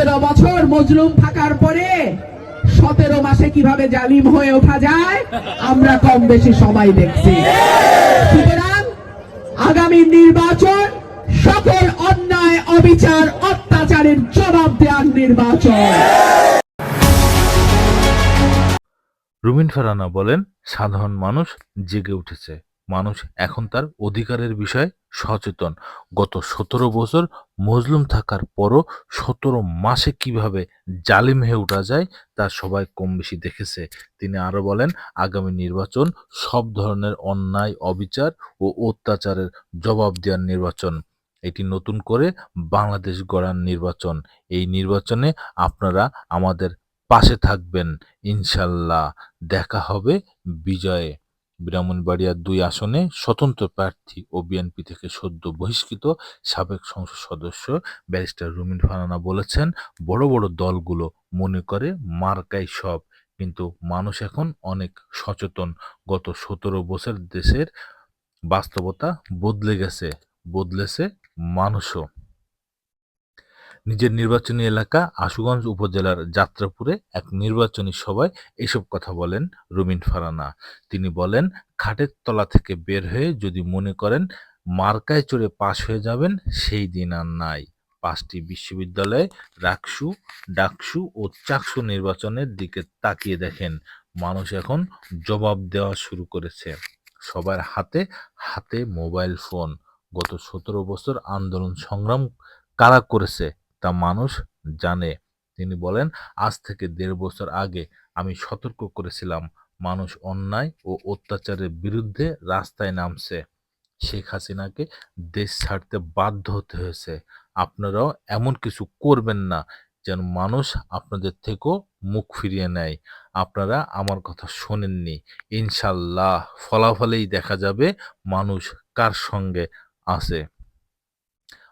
সতেরো বছর মজলুম থাকার পরে সতেরো মাসে কীভাবে জালিম হয়ে ওঠা যায়, আমরা কম বেশি সবাই দেখছি। সুতরাং আগামী নির্বাচন সকল অন্যায়, অবিচার, অত্যাচারের জবাব দেওয়ার নির্বাচন। রুমিন ফারানা বলেন, সাধারণ মানুষ জেগে উঠেছে। মানুষ এখন তার অধিকারের বিষয়ে সচেতন। গত সতেরো বছর মজলুম থাকার পরও সতেরো মাসে কীভাবে জালিম হয়ে ওঠা যায়, তা সবাই কম বেশি দেখেছে। তিনি আরও বলেন, আগামী নির্বাচন সব ধরনের অন্যায়, অবিচার ও অত্যাচারের জবাব দেওয়ার নির্বাচন। এটি নতুন করে বাংলাদেশ গড়ার নির্বাচন। এই নির্বাচনে আপনারা আমাদের পাশে থাকবেন। ইনশাল্লাহ। দেখা হবে বিজয়ে। ব্রাহ্মণবাড়িয়ার দুই আসনে স্বতন্ত্র প্রার্থী ও বিএনপি থেকে সদ্য বহিষ্কৃত সাবেক সংসদ সদস্য ব্যারিস্টার রুমিন ফারানা বলেছেন, বড় বড় দলগুলো মনে করে মার্কাই সব, কিন্তু মানুষ এখন অনেক সচেতন। গত সতেরো বছর দেশের বাস্তবতা বদলে গেছে, বদলেছে মানুষও। নিজের নির্বাচনী এলাকা আশুগঞ্জ উপজেলার যাত্রাপুরে এক নির্বাচনী সভায় এসব কথা বলেন রুমিন ফারানা। তিনি বলেন, খাটের তলা থেকে বের হয়ে যদি মনে করেন মার্কায় চড়ে পাশ হয়ে যাবেন, সেই দিন আর নাই। পাঁচটি বিশ্ববিদ্যালয়ে রাকসু, ডাকসু ও চাকসু নির্বাচনের দিকে তাকিয়ে দেখেন। মানুষ এখন জবাব দেওয়া শুরু করেছে। সবার হাতে হাতে মোবাইল ফোন। গত সতেরো বছর আন্দোলন সংগ্রাম কারা করেছে? তা মানুষ জানে। তিনি বলেন, আজ থেকে দেড় বছর আগে আমি সতর্ক করেছিলাম। মানুষ অন্যায় ও অত্যাচারের বিরুদ্ধে রাস্তায় নামছে। শেখ হাসিনাকে দেশ ছাড়তে বাধ্য হতে হয়েছে। আপনারাও এমন কিছু করবেন না যেন মানুষ আপনাদের থেকেও মুখ ফিরিয়ে নেয়। আপনারা আমার কথা শোনেননি। ইনশাল্লাহ ফলাফলেই দেখা যাবে মানুষ কার সঙ্গে আছে।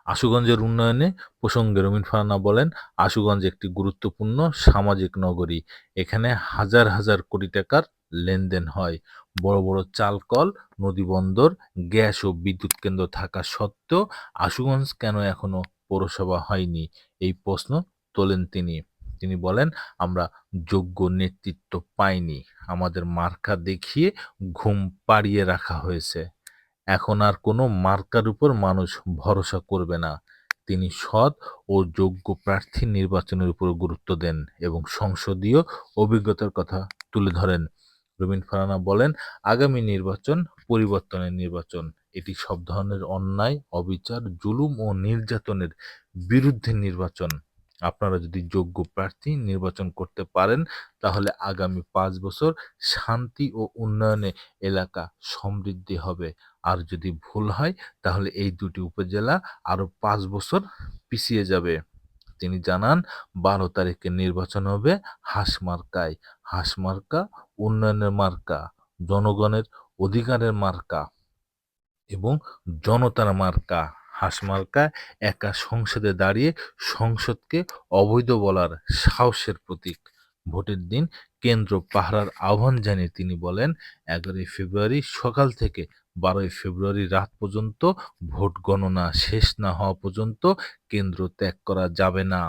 আশুগঞ্জের উন্নয়নে প্রসঙ্গে রমিন ফারানা বলেন, আশুগঞ্জ একটি গুরুত্বপূর্ণ সামাজিক নগরী। এখানে হাজার হাজার কোটি টাকার লেনদেন হয়। বড় বড় চালকল নদীবন্দর গ্যাস ও বিদ্যুৎ কেন্দ্র থাকা সত্ত্বেও আশুগঞ্জ কেন এখনও পৌরসভা হয়নি? এই প্রশ্ন তোলেন তিনি। তিনি বলেন, আমরা যোগ্য নেতৃত্ব পাইনি। আমাদের মার্কা দেখিয়ে ঘুম পাড়িয়ে রাখা হয়েছে। এখন আর কোনো মার্কার উপর মানুষ ভরসা করবে না। তিনি সৎ ও যোগ্য প্রার্থী নির্বাচনের উপর গুরুত্ব দেন এবং সংসদীয় অভিজ্ঞতার কথা তুলে ধরেন। রবীন ফারানা বলেন, আগামী নির্বাচন পরিবর্তনের নির্বাচন। এটি সব ধরনের অন্যায়, অবিচার, জুলুম ও নির্যাতনের বিরুদ্ধে নির্বাচন। আপনারা যদি যোগ্য প্রার্থী নির্বাচন করতে পারেন, তাহলে আগামী পাঁচ বছর শান্তি ও উন্নয়নে এলাকা সমৃদ্ধি হবে। আর যদি ভুল হয়, তাহলে এই দুটি উপজেলা আরও পাঁচ বছর পিছিয়ে যাবে। তিনি জানান, বারো তারিখে নির্বাচন হবে হাঁস মার্কায়। হাঁস মার্কা উন্নয়নের মার্কা, জনগণের অধিকারের মার্কা এবং জনতার মার্কা। হাঁস মার্কা একা সংসদে দাঁড়িয়ে সংসদকে অবৈধ বলার সাহসের প্রতীক। ভোটের দিন কেন্দ্র পাহারার আহ্বান জানিয়ে তিনি বলেন, এগারোই ফেব্রুয়ারি সকাল থেকে বারোই ফেব্রুয়ারি রাত পর্যন্ত ভোট গণনা শেষ না হওয়া পর্যন্ত কেন্দ্র ত্যাগ করা যাবে না।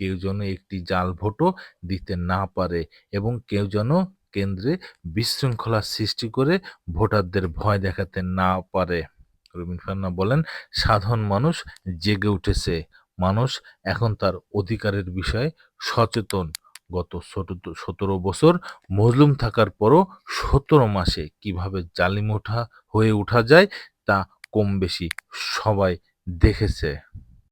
কেউ যেন একটি জাল ভোটও দিতে না পারে এবং কেউ যেন কেন্দ্রে বিশৃঙ্খলা সৃষ্টি করে ভোটারদের ভয় দেখাতে না পারে। রবীন খান্না বলেন, সাধারণ মানুষ জেগে উঠেছে। মানুষ এখন তার অধিকারের বিষয়ে সচেতন। গত সতেরো বছর মজলুম থাকার পরও সতেরো মাসে কীভাবে জালিম ওঠা হয়ে ওঠা যায় তা কম বেশি সবাই দেখেছে।